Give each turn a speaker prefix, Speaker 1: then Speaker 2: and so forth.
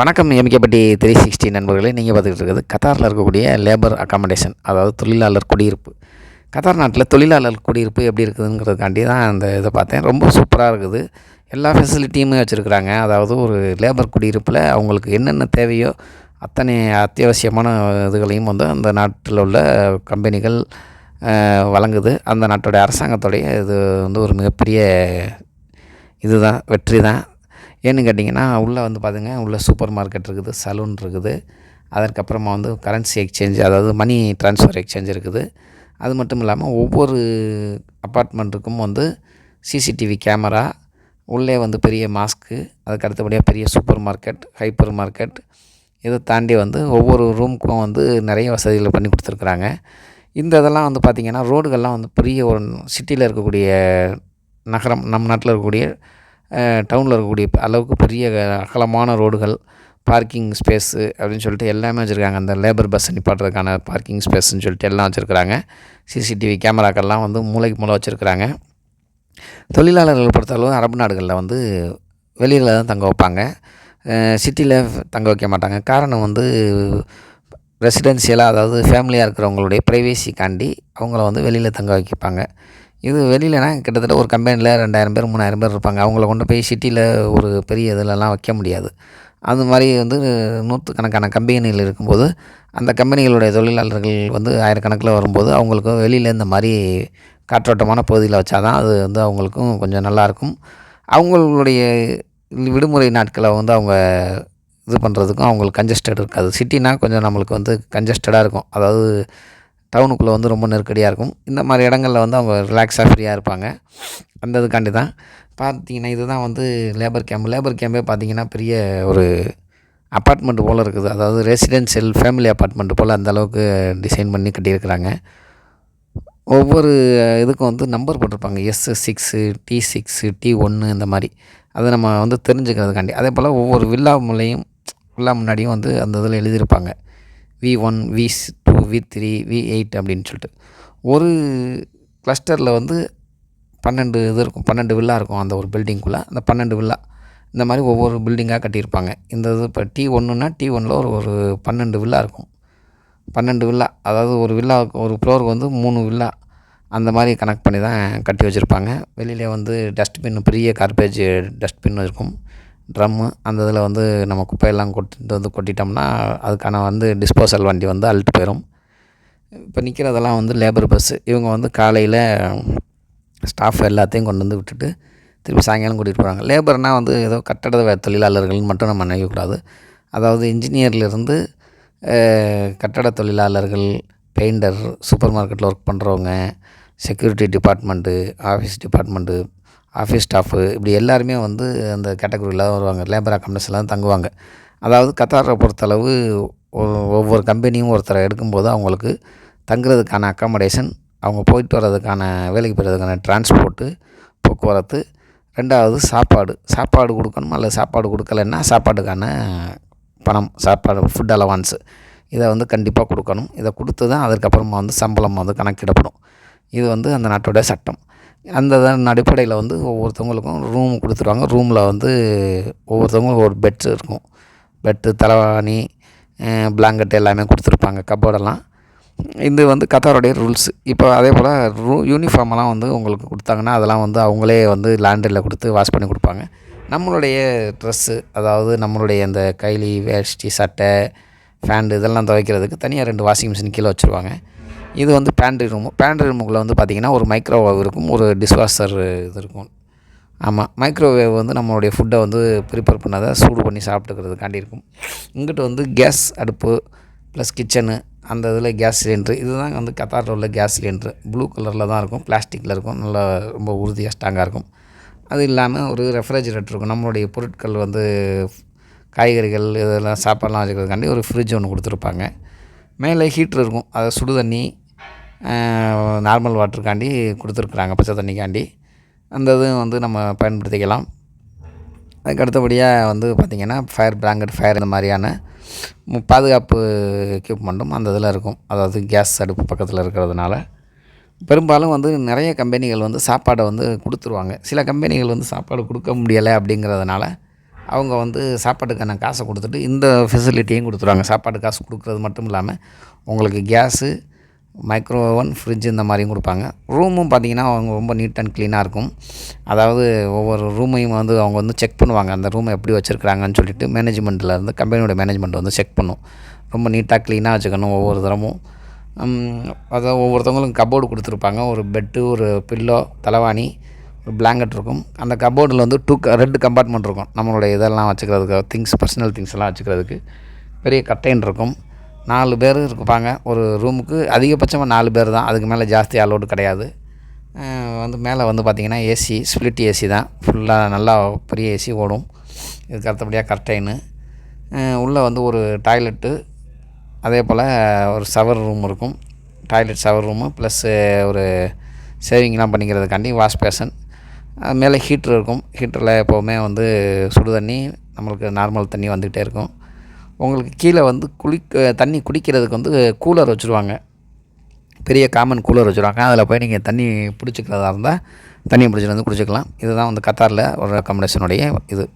Speaker 1: வணக்கம் எமிக்கப்பட்டி three sixty நண்பர்களே நீங்கள் பார்த்துக்கிட்டு இருக்கிறது கத்தாரில் இருக்கக்கூடிய லேபர் அக்காமடேஷன் அதாவது தொழிலாளர் குடியிருப்பு. கத்தார் நாட்டில் தொழிலாளர் குடியிருப்பு எப்படி இருக்குதுங்கிறதுக்காண்டி தான் அந்த இதை பார்த்தேன். ரொம்ப சூப்பராக இருக்குது. எல்லா ஃபெசிலிட்டியுமே வச்சுருக்குறாங்க. அதாவது ஒரு லேபர் குடியிருப்பில் அவங்களுக்கு என்னென்ன தேவையோ அத்தனை அத்தியாவசியமான இதுகளையும் வந்து அந்த நாட்டில் உள்ள கம்பெனிகள் வழங்குது. அந்த நாட்டுடைய அரசாங்கத்துடைய இது வந்து ஒரு மிகப்பெரிய இதுதான் வெற்றி தான் ஏன்னு கேட்டிங்கன்னா உள்ளே வந்து பார்த்துங்க உள்ளே சூப்பர் மார்க்கெட் இருக்குது சலூன் இருக்குது. அதற்கப்புறமா வந்து கரன்சி எக்ஸ்சேஞ்ச் அதாவது மணி ட்ரான்ஸ்ஃபர் எக்ஸ்சேஞ்ச் இருக்குது. அது மட்டும் இல்லாமல் ஒவ்வொரு அப்பார்ட்மெண்ட்டுக்கும் வந்து சிசிடிவி கேமரா உள்ளே வந்து பெரிய மாஸ்க்கு அதுக்கு அடுத்தபடியாக பெரிய சூப்பர் மார்க்கெட் ஹைப்பர் மார்க்கெட் இதை தாண்டி வந்து ஒவ்வொரு ரூமுக்கும் வந்து நிறைய வசதிகளை பண்ணி கொடுத்துருக்குறாங்க. இந்த இதெல்லாம் வந்து பார்த்திங்கன்னா ரோடுகள்லாம் வந்து பெரிய ஒரு சிட்டியில் இருக்கக்கூடிய நகரம் நம்ம நாட்டில் இருக்கக்கூடிய டவுனில் இருக்கக்கூடிய அளவுக்கு பெரிய அகலமான ரோடுகள் பார்க்கிங் ஸ்பேஸு அப்படின்னு சொல்லிட்டு எல்லாமே வச்சுருக்காங்க. அந்த லேபர் பஸ் நிப்பாட்டுறதுக்கான பார்க்கிங் ஸ்பேஸ்ன்னு சொல்லிட்டு எல்லாம் வச்சுருக்குறாங்க. சிசிடிவி கேமராக்கள்லாம் வந்து மூளைக்கு மூளை வச்சுருக்குறாங்க. தொழிலாளர்களை பொறுத்தளவு அரபு நாடுகளில் வந்து வெளியில் தான் தங்க வைப்பாங்க. சிட்டியில் தங்க வைக்க மாட்டாங்க. காரணம் வந்து ரெசிடென்சியலாக அதாவது ஃபேமிலியாக இருக்கிறவங்களுடைய ப்ரைவேசிக்காண்டி அவங்கள வந்து வெளியில் தங்க வைப்பாங்க. இது வெளியிலனா கிட்டத்தட்ட ஒரு கம்பெனியில் ரெண்டாயிரம் பேர் மூணாயிரம் பேர் இருப்பாங்க. அவங்கள கொண்டு போய் சிட்டியில் ஒரு பெரிய இதிலலாம் வைக்க முடியாது. அது மாதிரி வந்து நூற்றுக்கணக்கான கம்பெனிகள் இருக்கும்போது அந்த கம்பெனிகளுடைய தொழிலாளர்கள் வந்து ஆயிரக்கணக்கில் வரும்போது அவங்களுக்கு வெளியில் இந்த மாதிரி காற்றோட்டமான பகுதியில் வச்சா தான் அது வந்து அவங்களுக்கும் கொஞ்சம் நல்லாயிருக்கும் அவங்களுடைய விடுமுறை நாட்களை வந்து அவங்க இது பண்ணுறதுக்கும் அவங்களுக்கு கஞ்சஸ்டட் இருக்காது. சிட்டினா கொஞ்சம் நம்மளுக்கு வந்து கஞ்சஸ்டடாக இருக்கும். அதாவது டவுனுக்குள்ளே வந்து ரொம்ப நெருக்கடியாக இருக்கும். இந்த மாதிரி இடங்களில் வந்து அவங்க ரிலாக்ஸாக ஃப்ரீயாக இருப்பாங்க. அந்த இதுக்காண்டி தான். பார்த்தீங்கன்னா இதுதான் வந்து லேபர் கேம்ப் லேபர் கேம்பே பார்த்தீங்கன்னா பெரிய ஒரு அப்பார்ட்மெண்ட் போல் இருக்குது. அதாவது ரெசிடென்ஷியல் ஃபேமிலி அப்பார்ட்மெண்ட் போல் அந்தளவுக்கு டிசைன் பண்ணி கட்டியிருக்கிறாங்க. ஒவ்வொரு இதுக்கும் வந்து நம்பர் போட்டிருப்பாங்க. S six T six T ஒன்று இந்த மாதிரி. அதை நம்ம வந்து தெரிஞ்சுக்கிறதுக்காண்டி. அதே போல் ஒவ்வொரு வில்லா முலையும் வில்லா முன்னாடியும் வந்து அந்த இதில் எழுதியிருப்பாங்க. V one V V three V eight அப்படின்னு சொல்லிட்டு. ஒரு கிளஸ்டரில் வந்து பன்னெண்டு இது இருக்கும் பன்னெண்டு வில்லா இருக்கும் அந்த ஒரு பில்டிங்குள்ளே அந்த பன்னெண்டு வில்லா இந்த மாதிரி ஒவ்வொரு பில்டிங்காக கட்டியிருப்பாங்க. இந்த இது இப்போ டி ஒன்றுனா டி ஒன்னில் ஒரு ஒரு பன்னெண்டு வில்லா இருக்கும். பன்னெண்டு வில்லா அதாவது ஒரு வில்லா ஒரு ஃப்ளோருக்கு வந்து மூணு வில்லா அந்த மாதிரி கனெக்ட் பண்ணி தான் கட்டி வச்சுருப்பாங்க. வெளியிலே வந்து டஸ்ட்பின் பெரிய கார்பேஜ் டஸ்ட்பின் இருக்கும். ட்ரம்மு அந்த இதில் வந்து நம்ம குப்பையெல்லாம் கொட்டிட்டு வந்து கொட்டிட்டோம்னா அதுக்கான வந்து டிஸ்போசல் வண்டி வந்து அழுட்டு போயிடும் இப்போ நிற்கிறதெல்லாம் வந்து லேபர் பஸ்ஸு இவங்க வந்து காலையில் ஸ்டாஃப் எல்லாத்தையும் கொண்டு வந்து விட்டுட்டு திருப்பி சாயங்காலம் கூட்டிகிட்டு போகிறாங்க லேபர்னால் வந்து ஏதோ கட்டட தொழிலாளர்கள் தொழிலாளர்கள்னு மட்டும் நம்ம நினைக்கக்கூடாது. அதாவது இன்ஜினியர்லேருந்து கட்டட தொழிலாளர்கள் பெயிண்டர் சூப்பர் மார்க்கெட்டில் ஒர்க் பண்ணுறவங்க security department office department office staff இப்படி எல்லாருமே வந்து அந்த கேட்டகரியில் வருவாங்க. லேபர் அக்காமடேஷனில் தங்குவாங்க. அதாவது கத்தாரை பொறுத்தளவு ஒ- ஒவ்வொரு கம்பெனியும் ஒருத்தரை எடுக்கும்போது அவங்களுக்கு தங்குறதுக்கான அக்காமடேஷன் அவங்க போயிட்டு வர்றதுக்கான வேலைக்கு போகிறதுக்கான டிரான்ஸ்போர்ட்டு போக்குவரத்து ரெண்டாவது சாப்பாடு. சாப்பாடு கொடுக்கணும் அல்லது சாப்பாடு கொடுக்கலன்னா சாப்பாட்டுக்கான பணம் சாப்பாடு ஃபுட் அலவான்ஸு இதை வந்து கண்டிப்பாக கொடுக்கணும். இதை கொடுத்து தான் அதுக்கப்புறமா வந்து சம்பளம் வந்து கணக்கிடப்படும். இது வந்து அந்த நாட்டோட சட்டம். அந்த இதன் அடிப்படையில் வந்து ஒவ்வொருத்தவங்களுக்கும் ரூம் கொடுத்துருவாங்க. ரூமில் வந்து ஒவ்வொருத்தவங்களுக்கும் ஒரு பெட்ஸ் இருக்கும். பெட்டு தலைவாணி பிளாங்கெட் எல்லாமே கொடுத்துருப்பாங்க கப்போர்டெல்லாம் இது வந்து கத்தாருடைய ரூல்ஸ் இப்போ அதே போல் ரூ யூனிஃபார்மெல்லாம் வந்து உங்களுக்கு கொடுத்தாங்கன்னா அதெல்லாம் வந்து அவங்களே வந்து லாண்ட்ரியில் கொடுத்து வாஷ் பண்ணி கொடுப்பாங்க. நம்மளுடைய ட்ரெஸ்ஸு அதாவது நம்மளுடைய அந்த கைலி வேஷ்டி சட்டை ஃபேண்டு இதெல்லாம் துவைக்கிறதுக்கு தனியாக ரெண்டு வாஷிங் மிஷின் கீழே வச்சுருவாங்க. இது வந்து பேண்ட்ரி ரூமு பேண்ட்ரி ரூமுக்குள்ளே வந்து பார்த்திங்கன்னா ஒரு மைக்ரோவேவ் இருக்கும் ஒரு டிஷ்வாஷர் இது இருக்கும். ஆமாம் மைக்ரோவேவ் வந்து நம்மளுடைய ஃபுட்டை வந்து ப்ரிப்பேர் பண்ணாத சூடு பண்ணி சாப்பிட்டுக்கிறதுக்காண்டி இருக்கும். இங்கிட்ட வந்து கேஸ் அடுப்பு ப்ளஸ் கிச்சனு அந்த இதில் கேஸ் சிலிண்ட்ரு இதுதான் வந்து கத்தாரில் உள்ள கேஸ் சிலிண்ட்ரு ப்ளூ கலரில் தான் இருக்கும் பிளாஸ்டிக்கில் இருக்கும் நல்லா ரொம்ப உறுதியாக ஸ்ட்ராங்காக இருக்கும். அது இல்லாமல் ஒரு ரெஃப்ரிஜரேட்டர் இருக்கும். நம்மளுடைய பொருட்கள் வந்து காய்கறிகள் இதெல்லாம் சாப்பாடெலாம் வச்சுக்கிறதுக்காண்டி ஒரு ஃப்ரிட்ஜ் ஒன்று கொடுத்துருப்பாங்க. மேலே ஹீட்ரு இருக்கும். அதை சுடு தண்ணி நார்மல் வாட்டருக்காண்டி கொடுத்துருக்குறாங்க பச்சை தண்ணிக்காண்டி. அந்த இதுவும் வந்து நம்ம பயன்படுத்திக்கலாம். அதுக்கு அடுத்தபடியாக வந்து பார்த்திங்கன்னா ஃபயர் பிராங்கெட் ஃபயர் இந்த மாதிரியான பாதுகாப்பு எக்யூப்மெண்ட்டும் அந்த இதில் இருக்கும். அதாவது கேஸ் அடுப்பு பக்கத்தில் இருக்கிறதுனால. பெரும்பாலும் வந்து நிறைய கம்பெனிகள் வந்து சாப்பாடை வந்து கொடுத்துருவாங்க. சில கம்பெனிகள் வந்து சாப்பாடு கொடுக்க முடியலை அப்படிங்கிறதுனால அவங்க வந்து சாப்பாட்டுக்கான காசை கொடுத்துட்டு இந்த ஃபெசிலிட்டியும் கொடுத்துருவாங்க. சாப்பாடு காசு கொடுக்குறது மட்டும் இல்லாமல் உங்களுக்கு கேஸு மைக்ரோ ஓவன் ஃப்ரிட்ஜ் இந்த மாதிரியும் கொடுப்பாங்க. ரூமும் பார்த்திங்கன்னா அவங்க ரொம்ப நீட் அண்ட் க்ளீனாக இருக்கும். அதாவது ஒவ்வொரு ரூமையும் வந்து அவங்க வந்து செக் பண்ணுவாங்க. அந்த ரூமை எப்படி வச்சுருக்குறாங்கன்னு சொல்லிட்டு மேனேஜ்மெண்ட்டில் இருந்து கம்பெனியோட மேனேஜ்மெண்ட் வந்து செக் பண்ணும். ரொம்ப நீட்டாக க்ளீனாக வச்சுக்கணும் ஒவ்வொரு தரமும் அதாவது ஒவ்வொருத்தவங்களுக்கும் கபோர்டு கொடுத்துருப்பாங்க. ஒரு பெட்டு ஒரு பில்லோ தலைவாணி ஒரு பிளாங்கெட் இருக்கும். அந்த கபோர்டில் வந்து டூ ரெண்டு கம்பார்ட்மெண்ட் இருக்கும். நம்மளுடைய இதெல்லாம் வச்சுக்கிறதுக்கு திங்ஸ் பர்சனல் திங்ஸ் எல்லாம் வச்சுக்கிறதுக்கு. பெரிய கட்டைன் இருக்கும். நாலு பேர் இருப்பாங்க. ஒரு ரூமுக்கு அதிகபட்சமாக நாலு பேர் தான். அதுக்கு மேலே ஜாஸ்தி அலோடு கிடையாது. வந்து மேலே வந்து பார்த்திங்கன்னா ஏசி ஸ்ப்ளிட் ஏசி தான். ஃபுல்லாக நல்லா பெரிய ஏசி ஓடும். இதுக்கு அடுத்தபடியாக கர்டைனு உள்ளே வந்து ஒரு டாய்லெட்டு அதே போல் ஒரு ஷவர் ரூம் இருக்கும். டாய்லெட் ஷவர் ரூமு ப்ளஸ்ஸு ஒரு சேவிங்லாம் பண்ணிக்கிறதுக்காண்டி வாஷ் பேஷன் மேலே ஹீட்ரு இருக்கும். ஹீட்டரில் எப்போவுமே வந்து சுடு தண்ணி நம்மளுக்கு நார்மல் தண்ணி வந்துக்கிட்டே இருக்கும். உங்களுக்கு கீழே வந்து குளிக்க தண்ணி குடிக்கிறதுக்கு வந்து கூலர் வச்சுருவாங்க. பெரிய காமன் கூலர் வச்சுருவாங்க. அதில் போய் நீங்கள் தண்ணி பிடிச்சிக்கிறதா இருந்தால் தண்ணி பிடிச்சிட்டு வந்து குடிச்சிக்கலாம். இதுதான் வந்து கத்தாரில் ஒரு அக்காமடேஷனுடைய இது.